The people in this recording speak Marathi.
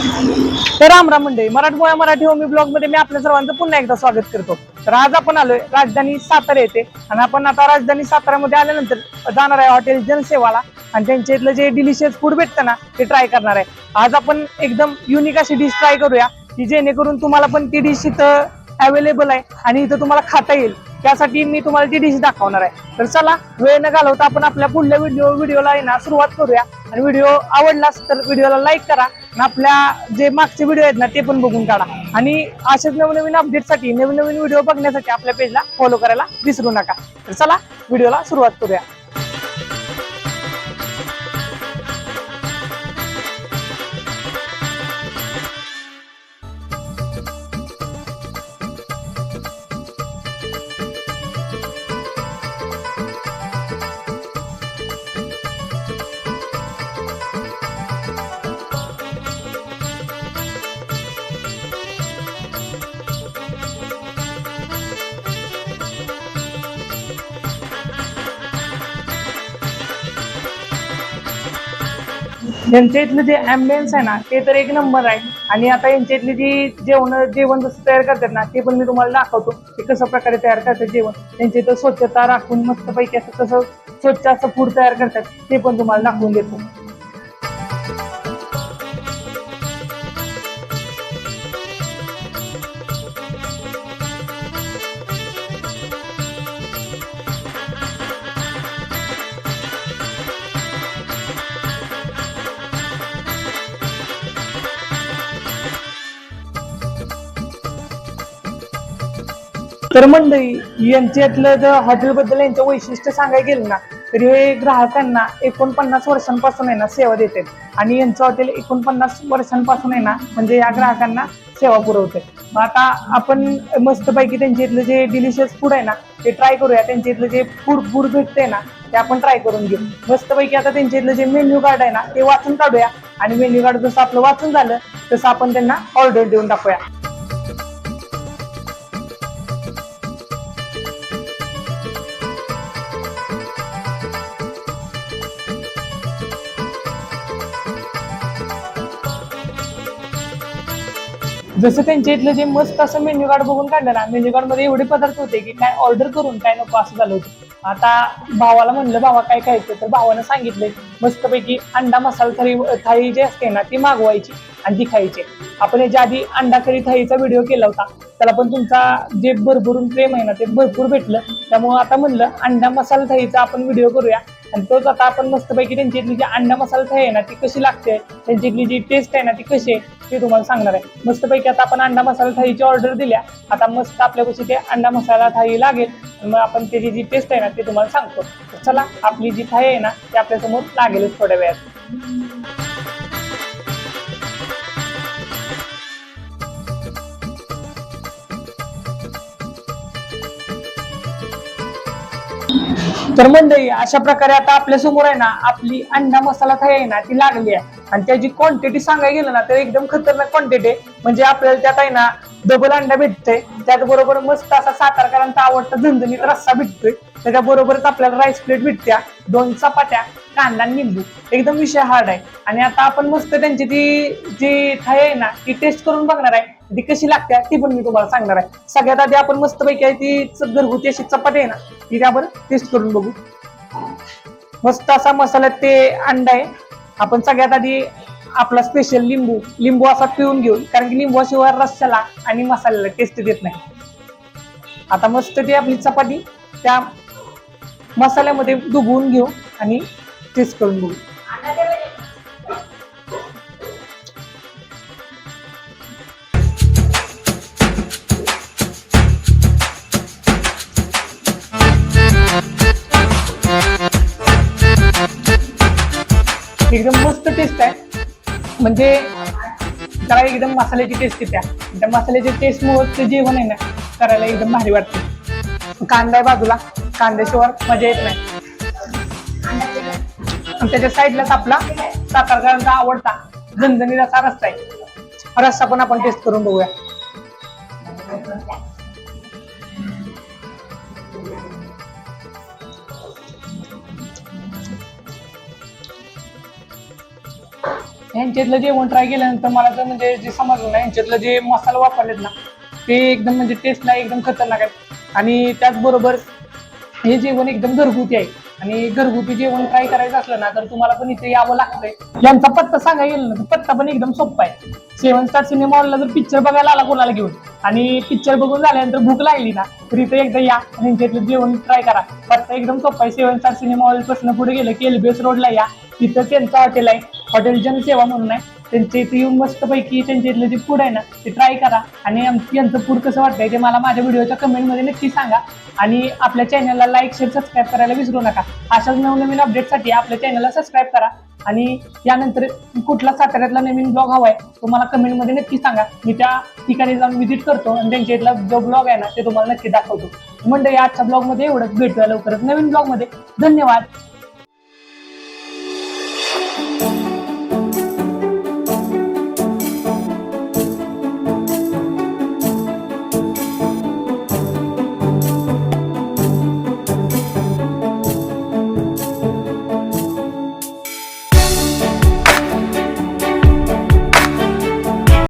तर राम राम मंडळी मराठमोळ्या मराठी होमी ब्लॉगमध्ये मी आपल्या सर्वांचं पुन्हा एकदा स्वागत करतो. तर आज आपण आलोय राजधानी सातारा येथे. आणि आपण आता राजधानी सातारामध्ये आल्यानंतर जाणार आहे हॉटेल जनसेवाला. आणि त्यांच्या इथलं जे डिलिशियस फूड भेटतं ना ते ट्राय करणार आहे. आज आपण एकदम युनिक अशी डिश ट्राय करूया की जेणेकरून तुम्हाला पण ती डिश इथं अवेलेबल आहे आणि इथं तुम्हाला खाता येईल. त्यासाठी मी तुम्हाला ती डिश दाखवणार आहे. तर चला वेळ न घालवता आपण आपल्या पुढल्या व्हिडिओ व्हिडिओला ना सुरुवात करूया. आणि व्हिडिओ आवडलास तर व्हिडिओला लाईक करा. आपल्या जे मागचे व्हिडिओ आहेत ना ते पण बघून काढा. आणि असेच नवीन नवीन अपडेटसाठी नवीन नवीन व्हिडिओ बघण्यासाठी आपल्या पेजला फॉलो करायला विसरू नका. तर चला व्हिडिओला सुरुवात करूया. यांच्या इथलं जे अँबियन्स आहे ना ते तर एक नंबर आहे. आणि आता यांच्या इथली जी जेवण जेवण जसं तयार करतात ना ते पण मी तुम्हाला दाखवतो ते कसं प्रकारे तयार करतात जेवण. त्यांच्या इथं स्वच्छता राखून मस्तपैकी असं कसं स्वच्छ असं फूड तयार करतात ते पण तुम्हाला दाखवून देतो. तर मंडळी यांच्यातलं जर हॉटेलबद्दल यांचं वैशिष्ट्य सांगायला गेलं ना तर हे ग्राहकांना एकोणपन्नास वर्षांपासून आहे ना सेवा देतात. आणि यांचं हॉटेल एकोणपन्नास वर्षांपासून आहे ना म्हणजे या ग्राहकांना सेवा पुरवते मग आता आपण मस्तपैकी त्यांच्या इथलं जे डिलिशियस फूड आहे ना ते ट्राय करूया. त्यांच्या इथलं जे फूड फूड भेटतंय ना ते आपण ट्राय करून घेऊ. मस्तपैकी आता त्यांच्या इथलं जे मेन्यू कार्ड आहे ना ते वाचून काढूया. आणि मेन्यू कार्ड जसं आपलं वाचून झालं तसं आपण त्यांना ऑर्डर देऊन टाकूया जसं त्यांच्या इथलं जे मस्त असं मेन्यू कार्ड बघून काढलं ना मेन्यू कार्डमध्ये एवढे पदार्थ होते की काय ऑर्डर करून काय नको असं झालं होतं. आता भावाला म्हणलं भावा काय खायचं? तर भावानं सांगितलंय मस्तपैकी अंडा मसाला थाळी थाळी जी असते ना ती मागवायची आणि ती खायची. आपण याच्या आधी अंडा करी थाळीचा व्हिडिओ केला होता. त्याला पण तुमचा जे भरभरून प्रेम आहे ना ते भरपूर भेटलं. त्यामुळं आता म्हणलं अंडा मसाला थाळीचा आपण व्हिडिओ करूया. आणि तोच आता आपण मस्तपैकी त्यांची इथली जी अंडा मसाला थाळी आहे ना ती कशी लागते? त्यांची इथली जी टेस्ट आहे ना ती कशी आहे? ते तुम्हाला सांगणार आहे. मस्तपैकी आता आपण अंडा मसाला थाळीची ऑर्डर दिल्या. आता मस्त आपल्यापाशी ते अंडा मसाला थाळी लागेल. मग आपण त्याची जी टेस्ट आहे ना ते तुम्हाला सांगतो. चला आपली जी थाळी आहे ना ती आपल्यासमोर लागेलच थोड्या वेळात. तर मंडळी अशा प्रकारे आता आपल्यासमोर आहे ना आपली अंडा मसाला थाळी आहे ना ती लागली आहे. आणि त्याची क्वांटिटी सांगायला गेलं ना तर एकदम खतरनाक क्वांटिटी आहे. म्हणजे आपल्याला त्यात आहे ना डबल अंडा भेटतंय. त्याचबरोबर मस्त असा सातारकरांचा आवडता झणझणीत रस्सा भेटतोय. त्याच्याबरोबरच आपल्याला राईस प्लेट भेटत्या दोन चपात्या कांदा निंबू. एकदम विषय हार्ड आहे. आणि आता आपण मस्त त्यांची ती जी थाय आहे ना ती टेस्ट करून बघणार आहे. ती कशी लागते ती पण मी तुम्हाला सांगणार आहे. सगळ्यात आधी आपण मस्तपैकी आहे ती घरगुती अशी चपाती आहे ना ती आपण टेस्ट करून बघू. मस्त असा मसाल्यात ते अंडा आहे. आपण सगळ्यात आधी आपला स्पेशल लिंबू लिंबू असा पिळून घेऊ कारण की लिंबूशिवाय रस्स्याला आणि मसाल्याला टेस्ट देत नाही. आता मस्त ती आपली चपाती त्या मसाल्यामध्ये डुबवून घेऊ आणि टेस्ट करून बघू. एकदम मस्त टेस्ट आहे. म्हणजे त्याला एकदम मसाल्याची टेस्ट येत्या त्या मसाल्याच्या टेस्ट मुळे ते जेवण आहे ना करायला एकदम भारी वाटते. कांदा आहे बाजूला. कांद्याशिवाय मजा येत नाही. त्याच्या साईडलाच आपला सातारकरांचा आवडता झणझणीचा रस्ता आहे. रस्सा पण आपण टेस्ट करून बघूया. यांच्यातलं जेवण ट्राय केल्यानंतर मला तर म्हणजे जे समजलं ना ह्यांच्यातलं जे मसाला वापरलेत ना ते एकदम म्हणजे टेस्टला एकदम खतरनाक आहे. आणि त्याचबरोबर हे जेवण एकदम घरगुती आहे. आणि घरगुती जेवण ट्राय करायचं असलं ना तर तुम्हाला पण इथे यावं लागतंय. यांचा पत्ता सांगायला गेलं ना तर पत्ता पण एकदम सोपा आहे. सेवन स्टार सिनेमा हॉलला जर पिक्चर बघायला आला कोणाला घेऊन आणि पिक्चर बघून झाल्यानंतर भूक लागली ना तर इथे एकदा या आणि यांच्यातलं जेवण ट्राय करा. पत्ता एकदम सोपा आहे. सेवन स्टार सिनेमा हॉलपासून पुढे गेलं की एलबीएस रोडला या. तिथं त्यांचं हॉटेल आहे. हॉटेल जनसेवा म्हणून आहे. त्यांच्या इथे येऊन मस्तपैकी त्यांच्या इथलं जे फूड आहे ना ते ट्राय करा. आणि यांचं फूड कसं वाटतंय ते मला माझ्या व्हिडिओच्या कमेंटमध्ये नक्की सांगा. आणि आपल्या चॅनलला लाईक शेअर सबस्क्राईब करायला विसरू नका. अशाच नवनवीन अपडेटसाठी आपल्या चॅनलला सबस्क्राईब करा. आणि यानंतर कुठला साताऱ्यातला नवीन ब्लॉग हवाय तो मला कमेंटमध्ये नक्की सांगा. मी त्या ठिकाणी जाऊन व्हिजिट करतो आणि त्यांच्या इथला जो ब्लॉग आहे ना ते तुम्हाला नक्की दाखवतो. म्हणजे आजच्या ब्लॉगमध्ये एवढंच. भेटूया लवकरच नवीन ब्लॉगमध्ये धन्यवाद.